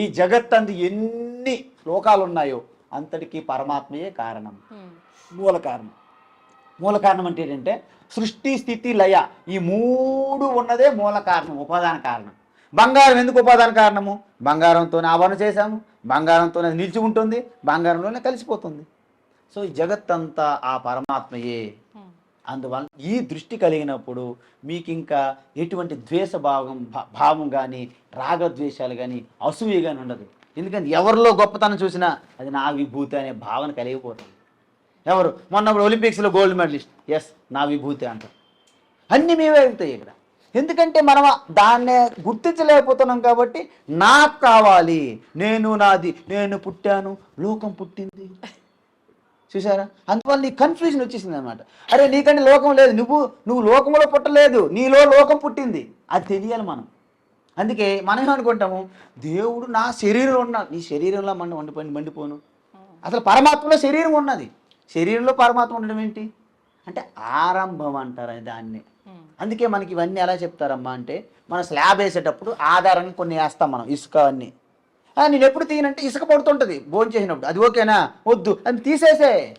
ఈ జగత్తందు ఎన్ని లోకాలు ఉన్నాయో అంతటికీ పరమాత్మయే కారణం. మూల కారణం. మూల కారణం అంటే ఏంటంటే సృష్టి స్థితి లయ ఈ మూడు ఉన్నదే మూల కారణం ఉపాదాన కారణం. బంగారం ఎందుకు ఉపాదాన కారణము? బంగారంతోనే ఆవరణ చేశాము బంగారంతోనే నిలిచి ఉంటుంది బంగారంలోనే కలిసిపోతుంది. సో ఈ జగత్తంతా ఆ పరమాత్మయే. అందువల్ల ఈ దృష్టి కలిగినప్పుడు మీకు ఇంకా ఎటువంటి ద్వేష భావం భా- భావం కానీ రాగద్వేషాలు కానీ అసూయ కానీ ఉండదు. ఎందుకంటే ఎవరిలో గొప్పతనం చూసినా అది నా విభూతి అనే భావన కలిగిపోతుంది. ఎవరు? మొన్న ఒలింపిక్స్లో గోల్డ్ మెడలిస్ట్. ఎస్ నా విభూతి అంటారు. అన్నీ మేమే అవుతాయి ఇక్కడ. ఎందుకంటే మనం దాన్నే గుర్తించలేకపోతున్నాం కాబట్టి నాకు కావాలి. నేను నాది నేను పుట్టాను లోకం పుట్టింది. చూసారా అందువల్ల నీ కన్ఫ్యూజన్ వచ్చేసింది అనమాట అరే నీకంటే లోకం లేదు. నువ్వు నువ్వు లోకంలో పుట్టలేదు. నీలో లోకం పుట్టింది. అది తెలియాలి మనం. అందుకే మనం ఏమనుకుంటాము దేవుడు నా శరీరంలో ఉన్న నీ శరీరంలో మనం వండిపోయి మండిపోను అసలు పరమాత్మలో శరీరం ఉన్నది. శరీరంలో పరమాత్మ ఉండడం ఏంటి? అంటే ఆరంభం అంటారు దాన్ని. అందుకే మనకి ఇవన్నీ ఎలా చెప్తారమ్మా అంటే మనం స్లాబ్ వేసేటప్పుడు ఆధారంగా కొన్ని వేస్తాం మనం ఇసుక అన్ని. నేను ఎప్పుడు తీయనంటే ఇసుక పడుతుంటుంది. భోజనం చేసినప్పుడు అది ఓకేనా? వద్దు. అని తీసేసే.